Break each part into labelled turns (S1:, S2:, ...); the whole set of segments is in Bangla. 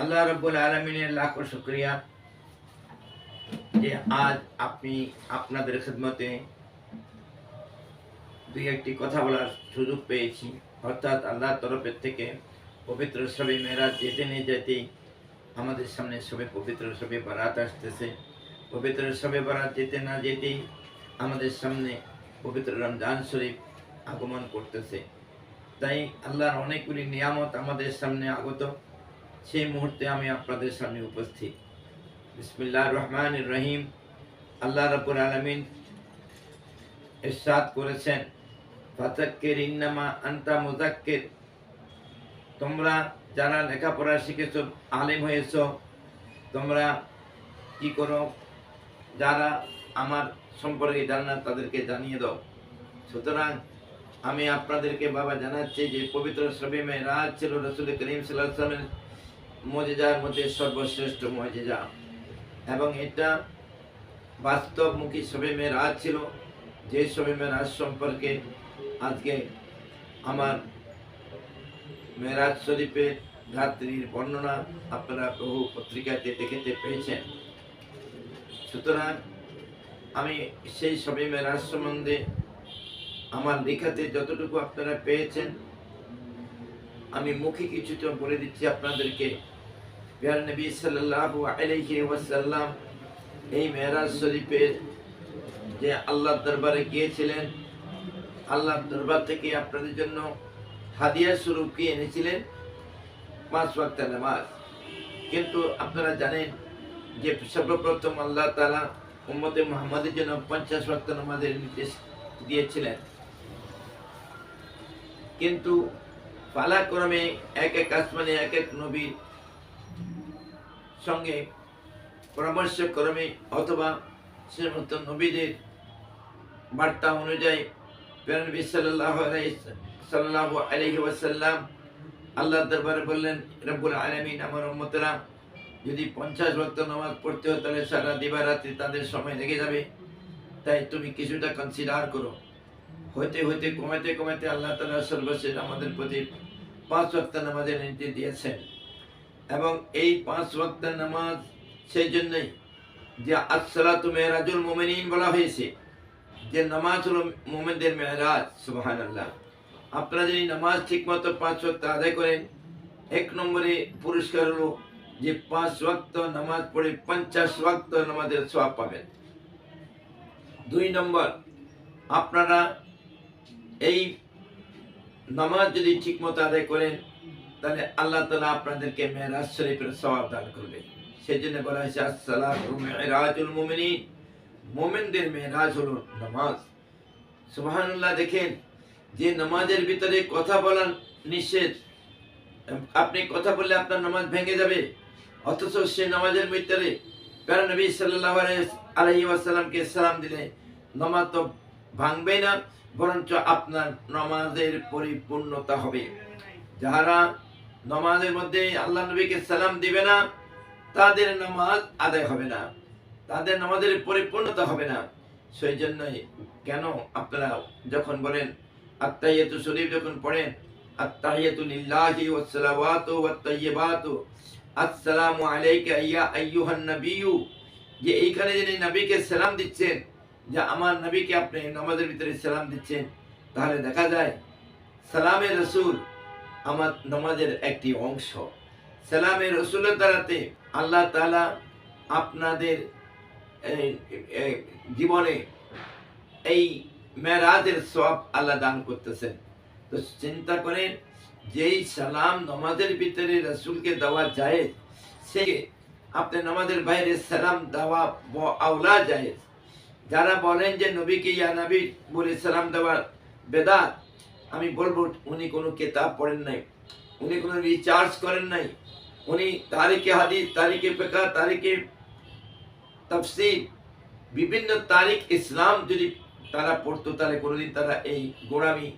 S1: আল্লাহর তরফের থেকে পবিত্র সবে মেরাজ যেতে নিয়ে যেতেই আমাদের সামনে সবে পবিত্র সবে বারাত আসতেছে। পবিত্র সবে বারাত যেতে না যেতেই আমাদের সামনে পবিত্র রমজান শরীফ আগমন করতেছে। তাই আল্লাহর অনেকগুলি নিয়ামত আমাদের সামনে আগত। সেই মুহূর্তে আমি আপনাদের সামনে উপস্থিত। বিসমিল্লাহ রহমান রহিম। আল্লাহ রবুল আলমিন ইরশাদ করেছেন ফাতাক্কির ইন্নামা আন্তা মুজাক্কির তোমরা যারা লেখাপড়া শিখেছ, আলেম হয়েছ, তোমরা কি করো? যারা আমার সম্পর্কে জানে তাদেরকে জানিয়ে দাও। সুতরাং আমি আপনাদেরকে বাবা জানাচ্ছি যে পবিত্র সবে মেরাজ ছিল রসুল করিম সাল্লামের মজেজার মধ্যে সর্বশ্রেষ্ঠ মজেজা। এবং এটা বাস্তবমুখী সবে মেরাজ ছিল। যে সবে মেরাজ সম্পর্কে আজকে আমার মেরাজ শরীফের রাত্রির বর্ণনা আপনারা বহু পত্রিকাতে দেখতে পেয়েছেন। সুতরাং আমি সেই সবে মেরাজ সম্বন্ধে আমার লেখাতে যতটুকু আপনারা পেয়েছেন, আমি মুখে কিছুটা বলে দিচ্ছি আপনাদেরকে। এই মেরাজ শরীফের যে আল্লাহ দরবারে গিয়েছিলেন আল্লাহ দরবার থেকে আপনাদের জন্য হাদিয়া স্বরূপ কি এনেছিলেন? পাঁচ ওয়াক্ত নামাজ। কিন্তু আপনারা জানেন যে সর্বপ্রথম আল্লাহ উম্মতে মুহাম্মাদের জন্য পঞ্চাশ ওয়াক্ত নামাজের নির্দেশ দিয়েছিলেন। কিন্তু পালাক্রমে এক এক আসমানে এক এক নবীর সঙ্গে পরামর্শক্রমে অথবা সমস্ত নবীদের বার্তা অনুযায়ী পেরনবী সাল্লাহ সাল্লাহ আলহি ওয়াসাল্লাম আল্লাহ দরবারে বললেন, রব্বুল আলমিন, আমার উম্মতরা যদি পঞ্চাশ ভক্ত নামাজ পড়তে হয়, তাহলে সারা দিবারাত্রি তাদের সময় লেগে যাবে। তাই তুমি কিছুটা কনসিডার করো। হইতে হইতে কমাতে কমাতে আল্লাহ তালা সর্বশেষ আমাদের প্রতি পাঁচ ওয়াক্ত নামাজের নির্দেশ দিয়েছেন। এবং এই পাঁচ ওয়াক্ত নামাজ সেই জন্যই যে আসসালাতু মেহরাজুল মোমেনিন বলা হয়েছে, যে নামাজ হলো মোমেনদের মেহরাজ সুবাহান আল্লাহ আপনারা যদি নামাজ ঠিক মতো পাঁচ ওয়াক্ত আদায় করেন, এক নম্বরে পুরস্কার হলো যে পাঁচ ওয়াক্ত নামাজ পড়ে পঞ্চাশ ওয়াক্ত নামাজের সওয়াব পাবেন। দুই নম্বর, আপনারা এই নামাজ যদি ঠিক মতো আদায় করেন, তাহলে আল্লাহ তালা আপনাদেরকে মেহরাজ শরীফের সবাব দান করবে। সেই জন্য বলা হয়েছে, আসসালাম মোমিনী মোমেনদের মেহরাজ হলো নামাজ। সুবহানাল্লাহ, দেখেন, যে নামাজের ভিতরে কথা বলা নিষেধ, আপনি কথা বললে আপনার নামাজ ভেঙে যাবে। অথচ সে নামাজের ভিতরে প্যারা নবী সাল্লাহ আলহি সালাম দিলে নামাজ তো ভাঙবে না। বরঞ্চ আপনার নমাজের পরিপূর্ণতা হবে। যারা নমাজের মধ্যে আল্লাহ নবীকে সালাম দিবে না, তাদের নামাজ আদায় হবে না। তাদের নামাজের পরিপূর্ণতা হবে না। সেই জন্যই কেন আপনারা যখন বলেন আত্মাইয়াতু শরীফ যখন পড়েন আলাইকা ইয়া আইয়ুহান যে এইখানে যিনি নবীকে সালাম দিচ্ছেন যে আমার নবীকে আপনি নামাজের ভিতরে সালাম দিচ্ছেন, তাহলে দেখা যায় সালামের রসুল আমার নামাজের একটি অংশ। সালামের রসুলের দ্বারাতে আল্লাহ তালা আপনাদের জীবনে এই মেরাজের সব আল্লাহ দান করতেছেন। তো চিন্তা করেন, যেই সালাম নামাজের ভিতরে রসুলকে দেওয়া যায় সে আপনি নামাজের বাইরে সালাম দেওয়া আওলা যায় যারা বলেন যে নবীকে ইয়া নবী বলে সালাম দেওয়ার বেদাত, আমি বলব, উনি কোনো কেতাব পড়েন নাই। উনি কোনো রিচার্জ করেন নাই। উনি তারিখে হাদিস, তারিখে ফেকা তারিখে তফসিল বিভিন্ন তারিখ ইসলাম যদি তারা পড়তো, তাহলে কোনোদিন তারা এই গোড়ামি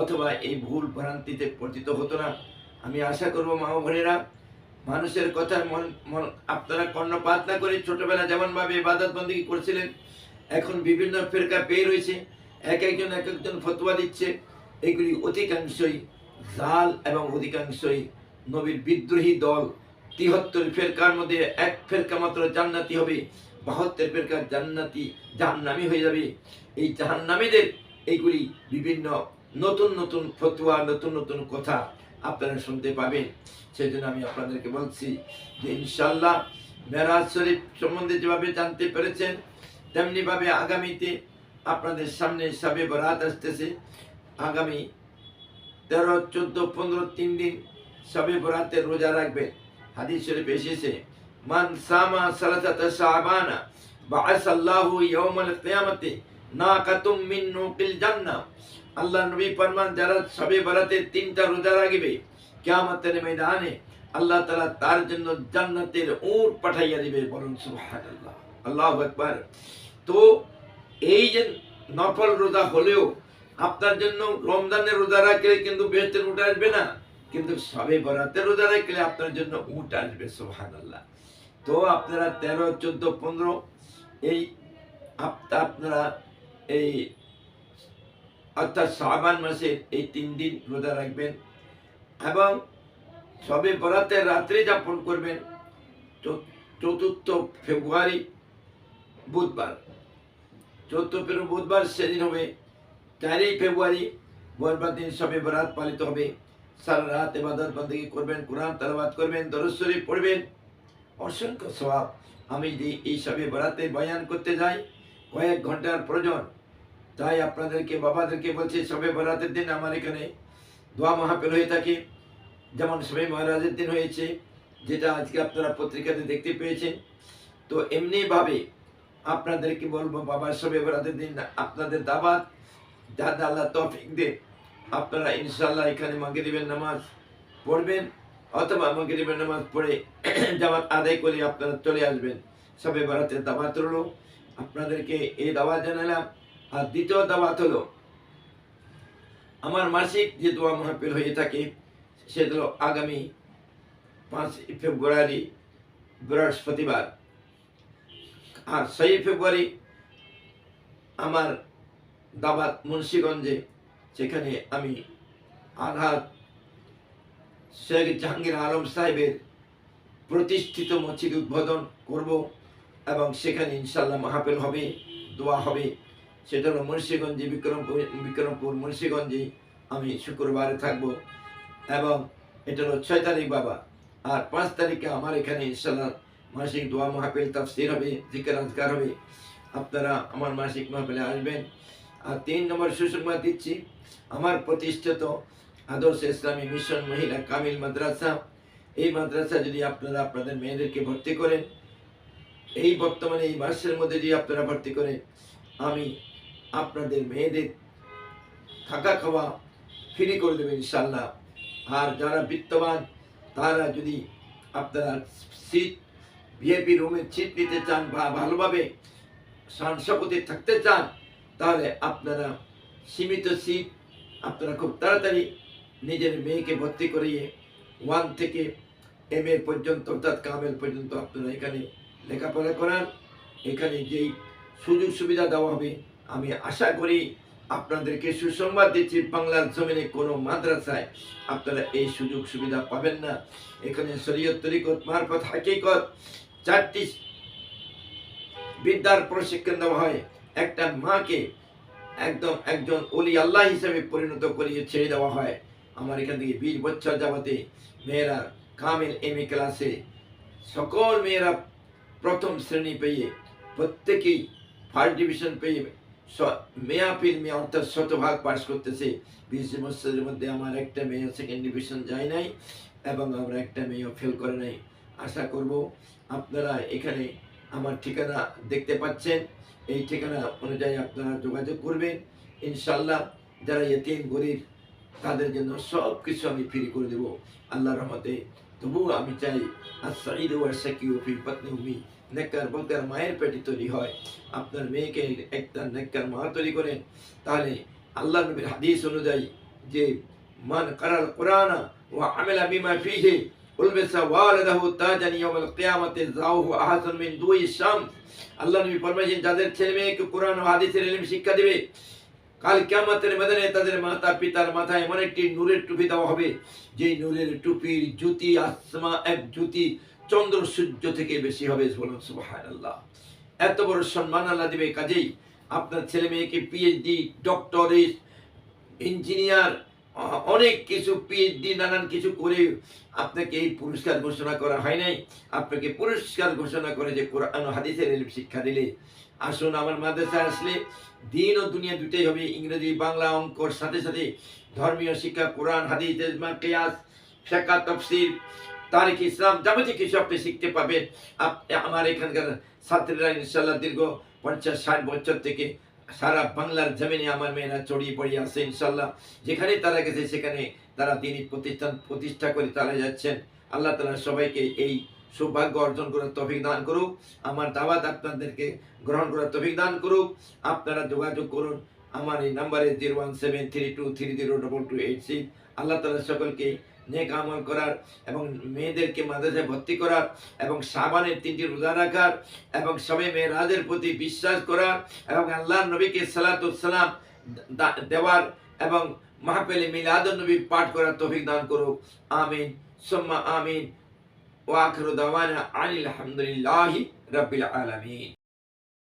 S1: অথবা এই ভুল ভ্রান্তিতে পতিত হতো না। আমি আশা করব, মা বোনেরা, মানুষের কথার মন মন আপনারা কর্ণপাত না করে ছোটবেলা যেমনভাবে ইবাদত বন্দী করেছিলেন এখন বিভিন্ন ফেরকা পেয়ে রয়েছে। এক একজন এক একজন ফতোয়া দিচ্ছে। এগুলি অধিকাংশই জাল এবং অধিকাংশই নবীর বিদ্রোহী দল। তিহত্তর ফেরকার মধ্যে এক ফেরকা মাত্র জান্নাতি হবে। বাহাত্তর ফেরকা জান্নাতি, জাহান্নামি হয়ে যাবে। এই জাহান্নামীদের এইগুলি বিভিন্ন নতুন নতুন ফতুয়া, নতুন নতুন কথা আপনারা শুনতে পাবেন। সেই জন্য আমি আপনাদেরকে বলছি যে ইনশাল্লাহ মেরাজ শরীফ সম্বন্ধে যেভাবে জানতে পেরেছেন তেমনিভাবে আগামীতে আপনাদের সামনে সাবে বরাত আসতেছে। আগামী তেরো, চোদ্দ, পনেরো, তিন দিন সবে বরাতের রোজা রাখবেন হাদিস শরীফ এসেছে, মান সামা সালাসাতা শাবানা, বাআসাল্লাহু ইয়াউমাল কিয়ামতি নাকাতুম মিন নুকিল জান্নাহ আল্লাহ নবী ফরমান, যারা সবে বরাতের তিনটা রোজা রাখবে, কিয়ামতের ময়দানে আল্লাহ তাআলা তার জন্য জান্নাতের উট পাঠাইয়া দিবে বলুন, সুবহানাল্লাহ। আল্লাহু আকবার। তো এই যে নফল রোজা হলেও আপনার জন্য রমজানের রোজা রাখলে কিন্তু বেহেস্তের উঠ আসবে না, কিন্তু সবে বরাতের রোজা রাখলে আপনার জন্য উঠ আসবে সোহান আল্লাহ তো আপনারা তেরো, চোদ্দ, পনেরো, এই আপ- আপনারা এই অর্থাৎ শাবান মাসের এই তিন দিন রোজা রাখবেন এবং সবে বরাতের রাত্রি যাপন করবেন চতুর্থ ফেব্রুয়ারি বুধবার। চৌদ্দ ফেব্রুয়ারি বুধবার সেদিন হবে চারই ফেব্রুয়ারি বুধবার দিন সবে বরাত পালিত হবে। সারা রাত এবাদত বন্দী করবেন, কোরআন তালাবাদ করবেন দরজ শরীফ পড়বেন। অসংখ্য সবাব আমি যে এই সবে বরাতে বয়ান করতে যাই, কয়েক ঘণ্টার প্রয়োজন। তাই আপনাদেরকে, বাবাদেরকে বলছি, সবে বরাতের দিন আমার এখানে দোয়া মাহাপেল হয়ে থাকে। যেমন সবে মহারাজের দিন হয়েছে, যেটা আজকে আপনারা পত্রিকাতে দেখতে পেয়েছেন। তো এমনিভাবে আপনাদেরকে বলব, বাবা সবে বরাতের দিন আপনাদের দাবাত যাতে আল্লাহ তৌফিক দে আপনারা ইনশাল্লাহ এখানে মাগরিবের নামাজ পড়বেন, অথবা মাগরিবের নামাজ পড়ে জামাত আদায় করে আপনারা চলে আসবেন। সবে বরাতের দাওয়াত রইল। আপনাদেরকে এই দাওয়াত জানালাম। আর দ্বিতীয় দাওয়াত হলো, আমার মাসিক যে দোয়া মাহফিল হয়ে থাকে, সেটা হলো আগামী পাঁচ ফেব্রুয়ারি বৃহস্পতিবার। আর ছয়ই ফেব্রুয়ারি আমার দাবাত মুন্সীগঞ্জে সেখানে আমি আঘাত শেখ জাহাঙ্গীর আলম সাহেবের প্রতিষ্ঠিত মসজিদ উদ্বোধন করব এবং সেখানে ইনশাল্লাহ মাহাপেল হবে, দোয়া হবে। সেটা হলো মুন্সীগঞ্জে, বিক্রমপুর বিক্রমপুর, মুন্সীগঞ্জে আমি শুক্রবারে থাকব এবং এটা হলো ছয় তারিখ বাবা। আর পাঁচ তারিখে আমার এখানে ইনশাল্লাহ মাসিক দোয়া মাহফিল, তাফসির হবে, জিকের আজকার হবে। আপনারা আমার মাসিক মাহফিলে আসবেন। আর তিন নম্বর সুসংবাদ দিচ্ছি, আমার প্রতিষ্ঠিত আদর্শ ইসলামী মিশন মহিলা কামিল মাদ্রাসা। এই মাদ্রাসা যদি আপনারা আপনাদের মেয়েদেরকে ভর্তি করেন, এই বর্তমানে এই মাসের মধ্যে যদি আপনারা ভর্তি করেন, আমি আপনাদের মেয়েদের থাকা খাওয়া ফ্রি করে দেবেন ইনশাল্লাহ আর যারা বিত্তবান, তারা যদি আপনারা সিট ভিআইপি রুমের সিট নিতে চান বা ভালোভাবে সাংসকতে থাকতে চান, তাহলে আপনারা সীমিত সিট আপনারা খুব তাড়াতাড়ি নিজের মেয়েকে ভর্তি করিয়ে ওয়ান থেকে এম এ পর্যন্ত, অর্থাৎ কামেল পর্যন্ত আপনারা এখানে লেখাপড়া করান। এখানে যেই সুযোগ সুবিধা দেওয়া হবে, আমি আশা করি আপনাদেরকে সুসংবাদ দিচ্ছি, বাংলার জমিনে কোনো মাদ্রাসায় আপনারা এই সুযোগ সুবিধা পাবেন না। এখানে শরীয়ত তরিকত, মারফত, হাকিকত চারটি বিদ্যার প্রশিক্ষণ দেওয়া হয়। একটা মাকে একদম একজন অলি আল্লাহ হিসেবে পরিণত করিয়ে ছেড়ে দেওয়া হয়। আমার এখান থেকে বিশ বছর যাবতে মেয়েরা কামিল এম ক্লাসে সকল মেয়েরা প্রথম শ্রেণি পেয়ে প্রত্যেকেই ফার্স্ট ডিভিশন পেয়ে মেয়াপিল মেয়ে অর্থাৎ শতভাগ পাস করতেছে। বিশ বছরের মধ্যে আমার একটা মেয়ে সেকেন্ড ডিভিশন যায় নাই এবং আমরা একটা মেয়েও ফেল করে নাই। আশা করব আপনারা এখানে আমার ঠিকানা দেখতে পাচ্ছেন। এই ঠিকানা অনুযায়ী আপনারা যোগাযোগ করবেন। ইনশাল্লাহ যারা এতিম, গরিব, তাদের জন্য সব কিছু আমি ফ্রি করে দেবো। আল্লাহর রহমতে। তবুও আমি চাই আর সাইদ ও সাকি ও ফির পত্নী বলকার মায়ের পেটে তৈরি হয়। আপনার মেয়েকে একটা নেককার মা তৈরি করেন। তাহলে আল্লাহ নবীর হাদিস অনুযায়ী যে, মান কারাল কোরআনা ও আমেলা বিমা ফিহে উলবেসা ওয়ালাদাহু তাজান ইয়াউমাল কিয়ামাতে, যাওহু আহসান মিন দুই শামস। আল্লাহ নবী ফরমাইছেন, যাদের ছেলে মেয়েকে কোরআন ও হাদিসের ইলম শিক্ষা দেবে, কাল কেমতের মেদানে তাদের মাতা পিতার মাথায় এমন একটি নূরের টুপি দেওয়া হবে, যেই নূরের টুপির জ্যোতি আসমা, এক জ্যোতি চন্দ্র সূর্য থেকে বেশি হবে। বলুন সুবহানাল্লাহ। এত বড় সম্মান আল্লাহ দিবে, কাজেই আপনার ছেলে মেয়েকে পিএইচডি ডক্টরেট ইঞ্জিনিয়ার অনেক কিছু পিএইচডি নানান কিছু করে আপনাকে এই পুরস্কার ঘোষণা করা হয় নাই। আপনাকে পুরস্কার ঘোষণা করে যে কোরআন হাদিসের শিক্ষা দিলে। আসুন আমার মাদ্রাসায় আসলে দিন ও দুনিয়া দুটোই হবে ইংরেজি, বাংলা অঙ্কর সাথে সাথে ধর্মীয় শিক্ষা, কোরআন, হাদিস কিয়াস ফেকা তফসির, তারিখ ইসলাম যাবতীয় কিছু আপনি শিখতে পাবেন আমার এখানকার ছাত্রীরা ইনশাল্লাহ দীর্ঘ পঞ্চাশ, ষাট বছর থেকে সারা বাংলার জমিনে আমার মেয়েরা ছড়িয়ে পড়িয়ে আছে ইনশাল্লাহ যেখানে তারা গেছে, সেখানে তারা তিনি প্রতিষ্ঠান প্রতিষ্ঠা করে তারা যাচ্ছেন। আল্লাহ তালা সবাইকে এই সৌভাগ্য অর্জন করার তফিক দান করুক। আমার দাওয়াত আপনাদেরকে গ্রহণ করার তফিক দান করুক। আপনারা যোগাযোগ করুন আমার এই নাম্বারে zero one seven three two three zero double two eight six. আল্লাহ তালা সকলকে নেক আমল করার এবং মেয়েদেরকে মাদ্রাসায় ভর্তি করার এবং সাবানের তিনটি রোজা রাখার এবং সবে মেয়েরাজের প্রতি বিশ্বাস করার এবং আল্লাহ নবীকে সালাতুসালাম দেওয়ার এবং মাহফিলে মিলাদ নবী পাঠ করার তৌফিক দান করুক। আমিন। সুম্মা আমিন। ওয়াখিরু দাওয়ানা আনিল হামদুলিল্লাহি রাব্বিল আলামিন।